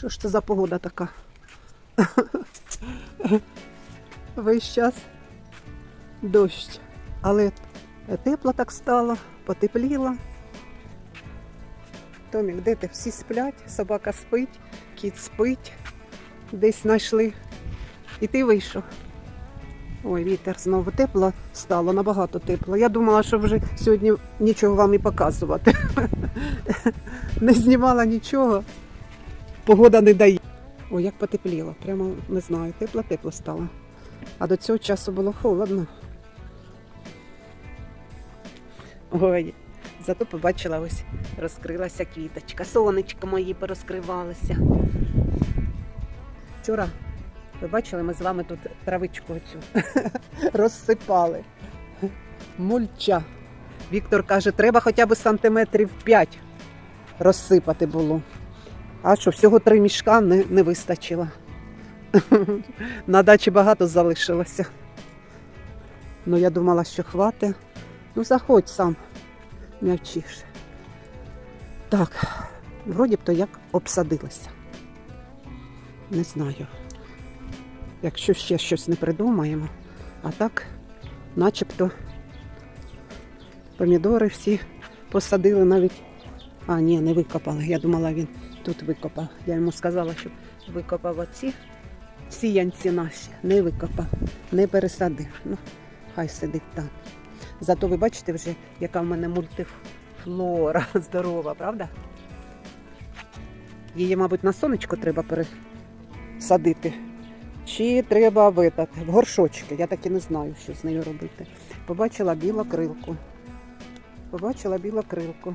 Що ж це за погода така? Весь час дощ. Але тепло так стало, потепліло. Томік, де ти? Всі сплять, собака спить, кіт спить, десь знайшли. І ти вийшов. Ой, вітер знову тепло стало, набагато тепло. Я думала, що вже сьогодні нічого вам і показувати. Не знімала нічого. Погода не дає. Ой, як потепліло. Прямо не знаю, тепло-тепло стало. А до цього часу було холодно. Ой, зато побачила ось розкрилася квіточка. Сонечко мої порозкривалися. Вчора ви бачили, ми з вами тут травичку цю розсипали. Мульча. Віктор каже, треба хоча б сантиметрів 5 розсипати було. А що, всього три мішка не, не вистачило. На дачі багато залишилося. Ну, я думала, що хватить. Ну, заходь сам, м'явчиш. Так, вроді б то як обсадилося. Не знаю. Якщо ще щось не придумаємо. А так, начебто, помідори всі посадили навіть. А, ні, не викопали. Я думала, він тут викопав. Я йому сказала, щоб викопав оці сіянці наші. Не викопав, не пересадив. Ну, хай сидить там. Зато ви бачите вже, яка в мене мультифлора здорова, правда? Її, мабуть, на сонечко треба пересадити. Чи треба витати в горшочки. Я так і не знаю, що з нею робити. Побачила білокрилку. Побачила білокрилку.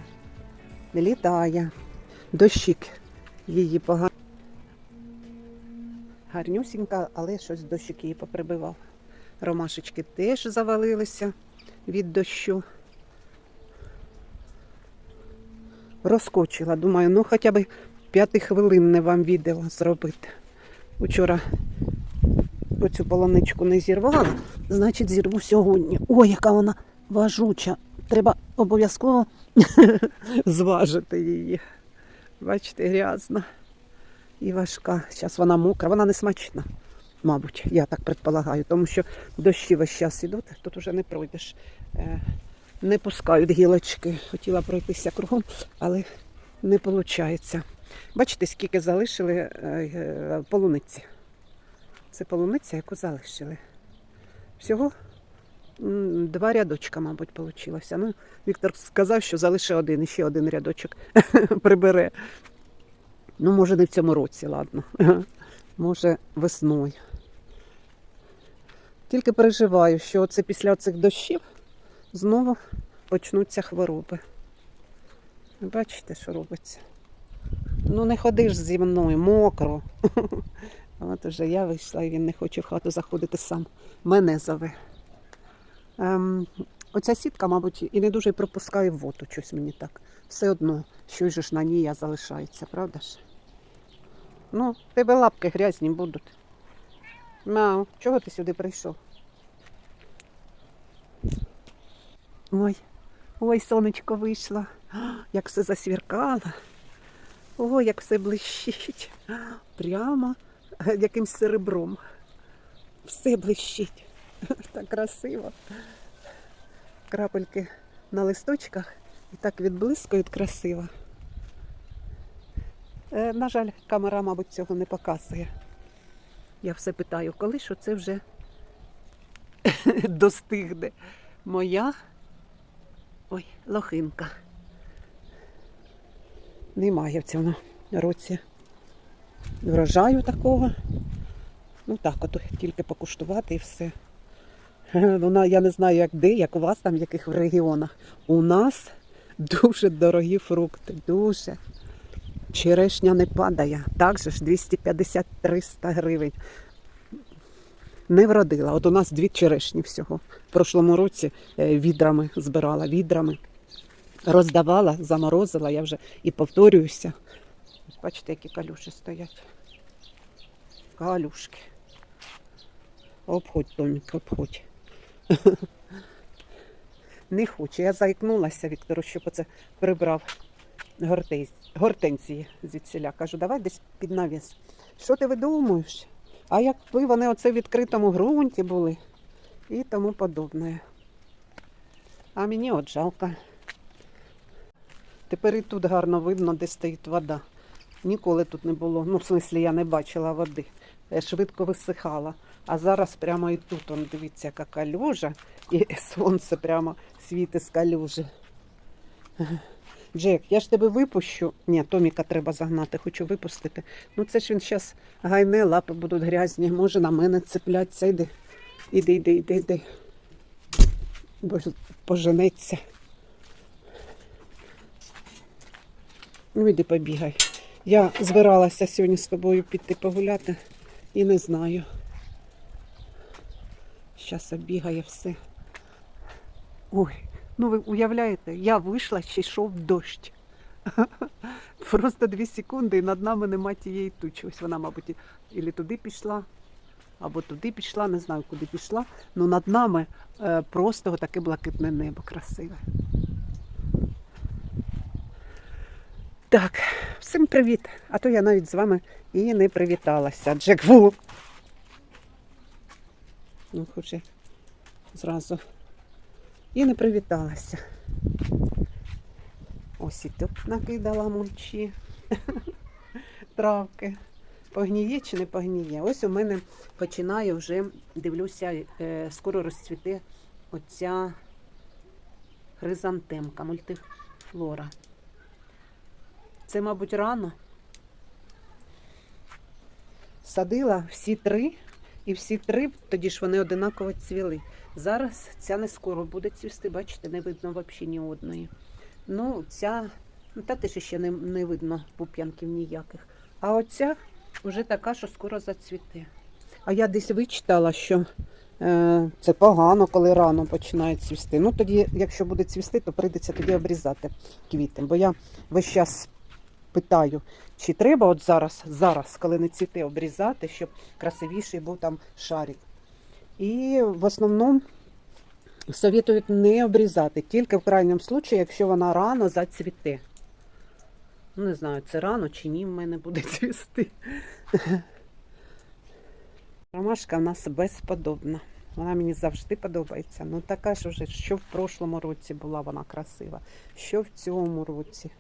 Літає. Дощик її погано. Гарнюсінька, але щось дощик її поприбивав. Ромашечки теж завалилися від дощу. Розкочила. Думаю, ну хоча б п'яти хвилин не вам відео зробити. Учора оцю полоничку не зірвала, значить зірву сьогодні. Ой, яка вона важуча. Треба обов'язково зважити її. Бачите, грязна і важка. Зараз вона мокра, вона не смачна, мабуть, я так предполагаю, тому що дощі весь час ідуть, тут вже не пройдеш. Е, Не пускають гілочки. Хотіла пройтися кругом, але не виходить. Бачите, скільки залишили е, е, полуниці. Це полуниця, яку залишили. Всього два рядочка, мабуть, вийшло. Ну, Віктор сказав, що залише один, ще один рядочок прибере. Ну, може, не в цьому році, ладно. Може, весною. Тільки переживаю, що це після цих дощів знову почнуться хвороби. Бачите, що робиться? Ну, не ходиш зі мною, мокро. От уже я вийшла і він не хоче в хату заходити сам. Мене зове. Ем, оця сітка, мабуть, і не дуже пропускає воду, щось мені так. Все одно, що ж на ній я залишається, правда ж? Ну, тебе лапки грязні будуть. Мяу, чого ти сюди прийшов? Ой, ой, сонечко вийшло. Як все засвіркало. Ой, як все блищить. Прямо е, якимсь серебром. Все блищить. Так красиво. Крапельки на листочках і так відблискують красиво. Е, На жаль, камера, мабуть, цього не показує. Я все питаю, коли що це вже достигне. Моя ой, лохинка. Немає в цьому році врожаю такого. Ну так, от тільки покуштувати і все. Вона, я не знаю, як де, як у вас там, в яких регіонах. У нас дуже дорогі фрукти, дуже. Черешня не падає. Так же ж 250-300 гривень. Не вродила. От у нас дві черешні всього. В прошлому році е, відрами збирала, відрами. Роздавала, заморозила, я вже і повторююся. Бачите, які калюші стоять. Калюшки. Обходь, Томік, обходь. Не хоче. Я заікнулася Віктору, щоб оце прибрав гортензії звідсіля. Кажу, давай десь під навіс. Що ти видумуєш? А якби вони оце в відкритому ґрунті були і тому подобне. А мені от жалко. Тепер і тут гарно видно, де стоїть вода. Ніколи тут не було. Ну, в смислі, я не бачила води. Е, Швидко висихала. А зараз прямо і тут, он, дивіться, яка калюжа, і сонце прямо світить з калюжі. Джек, я ж тебе випущу. Ні, Томіка треба загнати, хочу випустити. Ну це ж він зараз гайне, лапи будуть грязні, може на мене цепляться. Іди, іди, іди, іди, іди. Бо поженеться. Ну, іди побігай. Я збиралася сьогодні з тобою піти погуляти і не знаю. Зараз оббігає все. Ой, ну ви уявляєте, я вийшла, ще йшов дощ. Просто дві секунди і над нами нема тієї тучі. Ось вона, мабуть, і- туди пішла, або туди пішла, не знаю, куди пішла. Ну над нами е, просто таке блакитне небо красиве. Так, всім привіт. А то я навіть з вами і не привіталася. Джек Ву. Ну, хоче зразу. І не привіталася. Ось і тут накидала мульчі. Травки. Погніє чи не погніє? Ось у мене починає вже, дивлюся, е, скоро розцвіте оця хризантемка, мультифлора. Це, мабуть, рано. Садила всі три, і всі три, тоді ж вони одинаково цвіли. Зараз ця не скоро буде цвісти, бачите, не видно взагалі ні одної. Ну, ця, ну та теж ще не, не видно пуп'янків ніяких. А оця вже така, що скоро зацвіте. А я десь вичитала, що е, це погано, коли рано починає цвісти. Ну тоді, якщо буде цвісти, то прийдеться тоді обрізати квіти. Бо я весь час питаю, чи треба от зараз, зараз, коли не цвіте, обрізати, щоб красивіший був там шарик. І в основному советують не обрізати, тільки в крайньому случаї, якщо вона рано зацвіте. Ну, не знаю, це рано чи ні, в мене буде цвісти. Ромашка в нас безподобна. Вона мені завжди подобається. Ну така ж вже, що в прошлому році була вона красива, що в цьому році.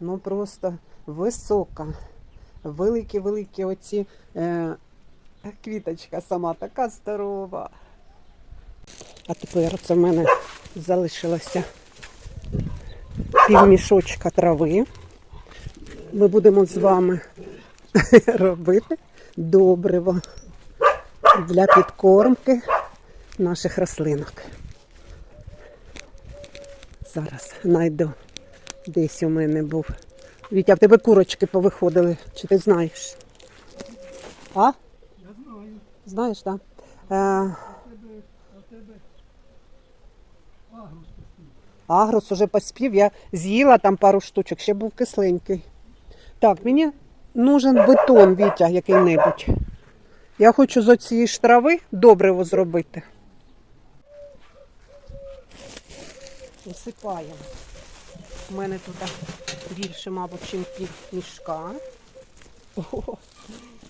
Ну просто висока. Великі-великі оці е, квіточка сама така здорова. А тепер це в мене залишилося півмішочка трави. Ми будемо з вами робити добриво для підкормки наших рослинок. Зараз знайду. Десь у мене був. Вітя, в тебе курочки повиходили, чи ти знаєш? А? Я знаю. Знаєш, так? Е, А тебе, а тебе агрус агрос уже поспів, я з'їла там пару штучок, ще був кисленький. Так, мені нужен бетон, Вітя, який-небудь. Я хочу з оцієї ж трави добриво зробити. Висипаємо. У мене тут більше, мабуть, ніж пів мішка. О,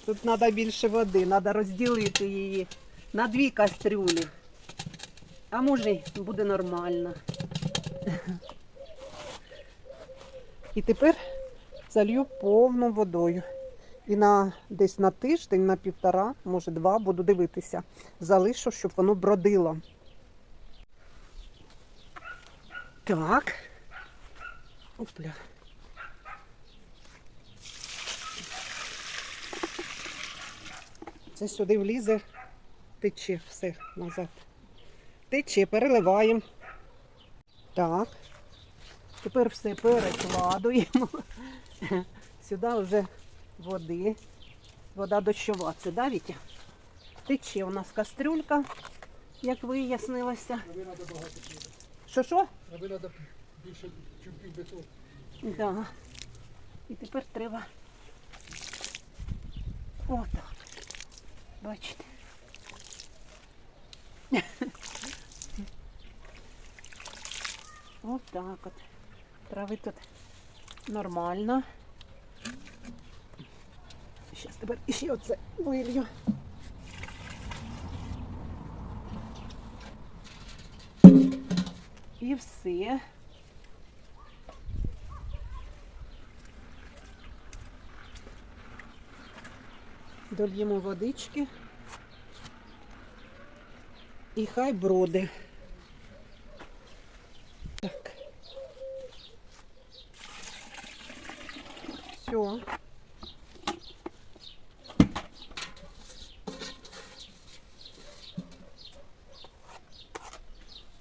тут треба більше води, треба розділити її на дві кастрюлі. А може буде нормально. І тепер залью повну водою. І на десь на тиждень, на півтора, може два, буду дивитися. Залишу, щоб воно бродило. Так. Опля. Це сюди влізе, тече все назад. Тече, переливаємо. Так. Тепер все перекладуємо. Сюди вже води. Вода дощова. Це, да, Вітя? Тече у нас кастрюлька, як вияснилося. Що що? Більше чубків бетону. Да. І тепер треба отак. Бачите? Отак от. Трави тут нормально. Зараз тепер ще оце вилью. І все. Дольємо водички. І хай броди. Так. Все.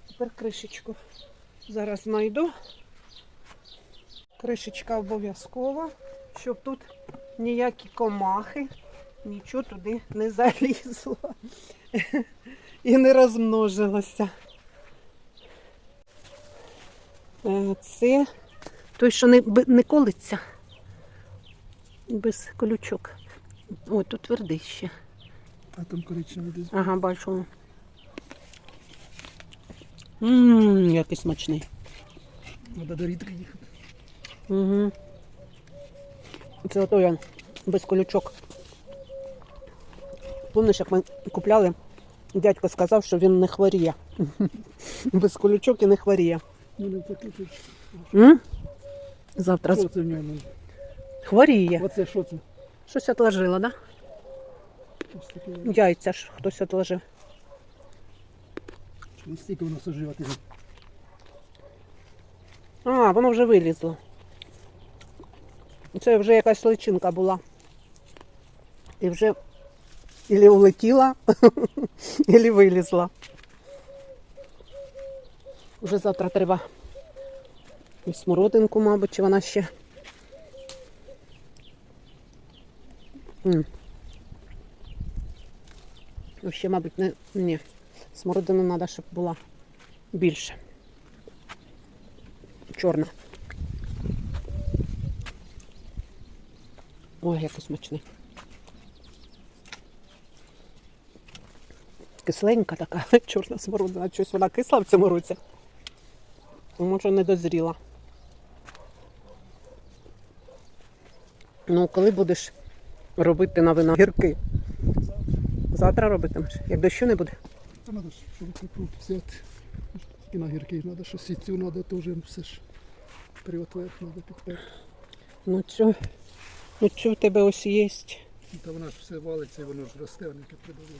Тепер кришечку зараз знайду. Кришечка обов'язкова, щоб тут ніякі комахи, нічого туди не залізло і не розмножилося. Е, Це той, що не, не колиться без колючок. Ой, тут твердий ще. А там коричневий десь. Ага, бачу. Ммм, який смачний. Треба до рідки їхати. Угу. Це ото я без колючок. Помниш, як ми купляли, дядько сказав, що він не хворіє. Без колючок і не хворіє. Ну, М? Завтра Що це в ньому? хворіє. Оце що це? Щось отложила, да? Ось таке. Яйця ж хтось отложив. Стільки воно соживати. А, воно вже вилізло. Це вже якась личинка була. І вже ілі улетіла, ілі вилізла. Вже завтра треба смородинку, мабуть, чи вона ще. М. Ще, мабуть, не. Ні. Смородину треба, щоб була більше. Чорна. Ой, який смачний. Кисленька така, чорна смородина. Щось вона кисла в цьому році. Може, не дозріла. Ну, коли будеш робити на вина гірки? Завтра робитимеш, як дощу не буде. Та треба, щоб купу взяти. Тільки на гірки треба, що сітцю треба теж все ж. Приотверх треба підперти. Ну, цю, ну, цю в тебе ось є. Та вона ж все валиться і воно ж росте, а не придавило.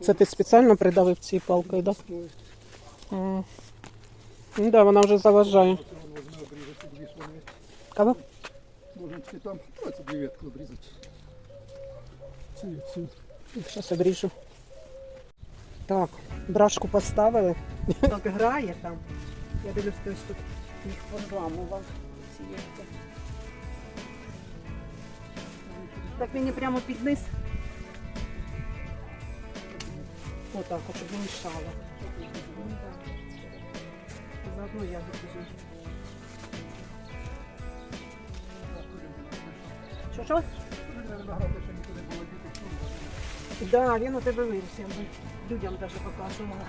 Це ти спеціально придавив цією палкою, так? Да? Ну да, вона вже заважає. Кого? Можна тільки там, це дві ветки обрізати. Цю і цю. Зараз обріжу. Так, брашку поставили. Так грає там. Я дивлюсь, хтось тут їх поламував. ці. Так мені прямо під низ. Отак, от, щоб не мішало. Заодно я допізу. Що що? Да, він у тебе виріс, я людям даже показувала.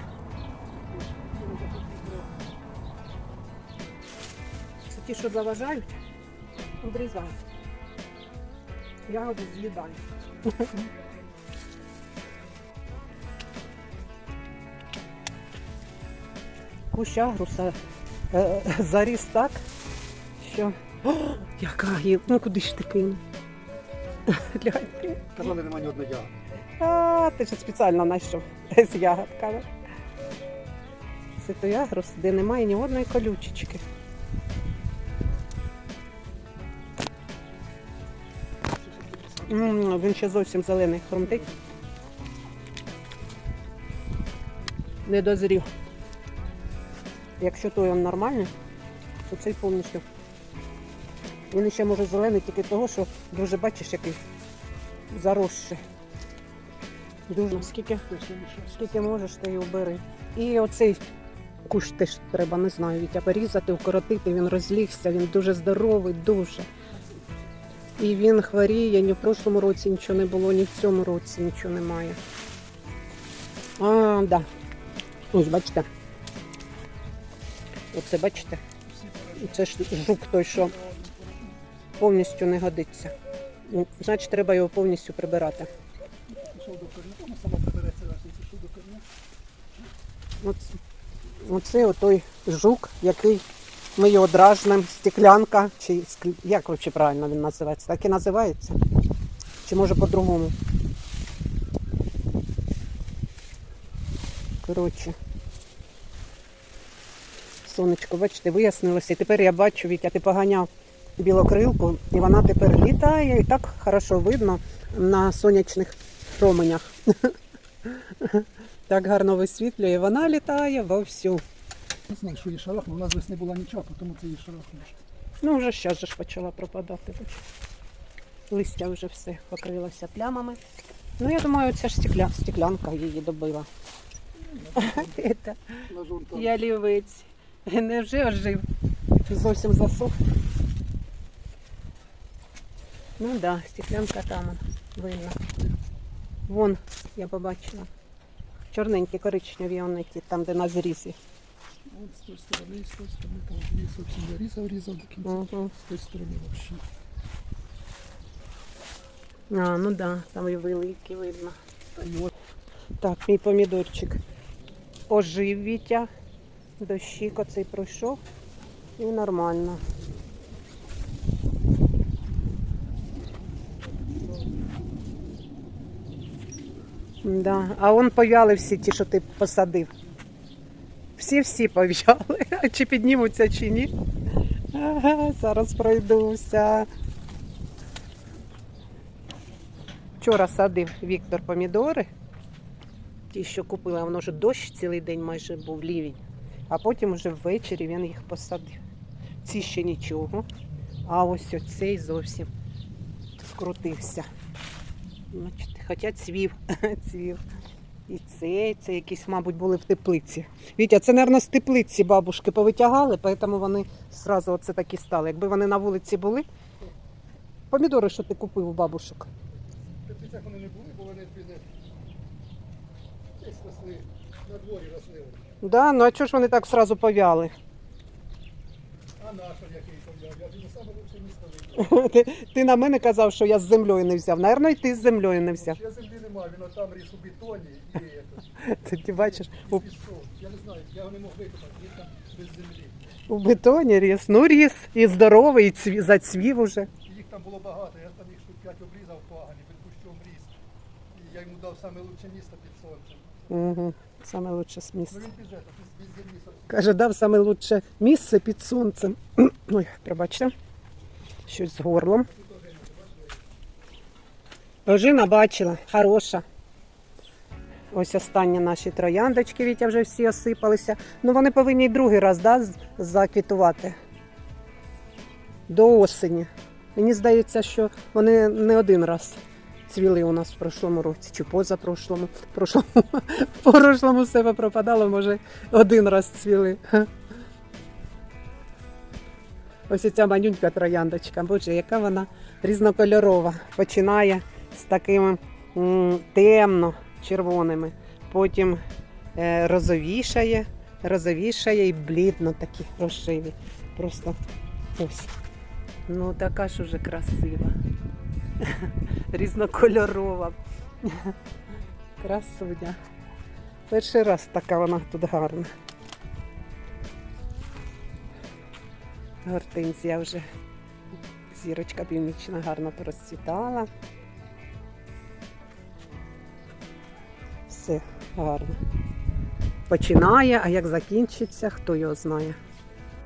Це ті, що заважають, обрізають. Ягоди з'їдаю. Кущ агруса е, заріс так, що. О, яка гілка! Ну куди ж ти кинув? Казали, немає ні одного ягоди. А, ти ж спеціально знайшов з ягодками. Це той агрос, де немає ні одної колючечки. М, Він ще зовсім зелений хрумтить. Не дозрів. Якщо той він нормальний, то цей повністю. Він ще може зелений тільки того, що дуже бачиш, який заросший. Дуже скільки, скільки можеш, ти і обери. І оцей кущ теж треба, не знаю, Вітя, порізати, укоротити, він розлігся, він дуже здоровий, дуже. І він хворіє, ні в прошлому році нічого не було, ні в цьому році нічого немає. А, да. Ось, бачите. Оце бачите? Це ж жук той, що повністю не годиться. Ну, Значить, треба його повністю прибирати. Оце, оце отой жук, який ми його дражним, стеклянка, чи як взагалі правильно він називається? Так і називається? Чи може по-другому? Коротше. Сонечко, бачите, вияснилося. І тепер я бачу, Вітя, ти поганяв білокрилку, і вона тепер літає, і так хорошо видно на сонячних променях. Так гарно висвітлює, вона літає вовсю. Не знаю, що її шарахнуло, у нас весни була нічого, тому це її шарахнуло. Ну, вже зараз же ж почала пропадати. Листя вже все покрилося плямами. Ну, я думаю, ця ж стекля... стеклянка її добила. Там. Я лівець. Невже ожив? Зовсім засох. Ну так, да, стеклянка там видно. Вон, я побачила. Чорненькі коричневі вони ті, там, де на зрізі. От з тої сторони, з тої сторони, там ліс, зовсім я різав, до кінця. Угу. З тої сторони взагалі. А, ну так, да, там і великі видно. Так, мій помідорчик ожив Вітя. Дощик оцей пройшов. І нормально. Да. А он повяли всі ті, що ти посадив. Всі-всі пов'яли. Чи піднімуться, чи ні? Зараз пройдуся. Вчора садив Віктор помідори. Ті, що купила, воно вже дощ цілий день майже був лівень. А потім вже ввечері він їх посадив. Ці ще нічого. А ось оцей зовсім скрутився. Бачите, Хоча цвів, цвів. І цей, це якісь, мабуть, були в теплиці. Вітя, це, мабуть, з теплиці бабушки повитягали, тому вони зразу оце такі стали. Якби вони на вулиці були. Помідори, що ти купив у бабушок? в теплицях вони не були, бо вони. Десь росли, на дворі росли. Да, ну а чого ж вони так зразу повяли? А наш який там, я він саме лучше місто вийде. Ти, ти на мене казав, що я з землею не взяв. Наверно, і ти з землею не взяв. Я землі немає, він там ріс у бетоні і Ти, ти бачиш, у, пішов. Я не знаю, я його не мог викопати, він там без землі. у бетоні ріс. Ну ріс, і здоровий, і цві, зацвів уже. І їх там було багато, я там їх штук 5 обрізав в пагані, під кущом ріс. І я йому дав саме лучше місто під сонцем. Угу. Саме лучше місце. Каже, дав саме лучше місце під сонцем. Ой, пробачте. Щось з горлом. Ожина бачила, хороша. Ось останні наші трояндочки, Вітя вже всі осипалися. Ну вони повинні й другий раз да, заквітувати. До осені. Мені здається, що вони не один раз цвіли у нас в прошлому році, чи позапрошлому. Прошлому, в прошлому себе пропадало, може, один раз цвіли. Ось ця манюнька трояндочка, боже, яка вона різнокольорова. Починає з такими темно-червоними, потім е, розовішає, розовішає і блідно такі рожеві. Просто ось. Ну, така ж уже красива. Різнокольорова. Красуня. Перший раз така вона тут гарна. Гортензія вже зірочка північна гарно порозцвітала. Все гарно. Починає, а як закінчиться, хто його знає.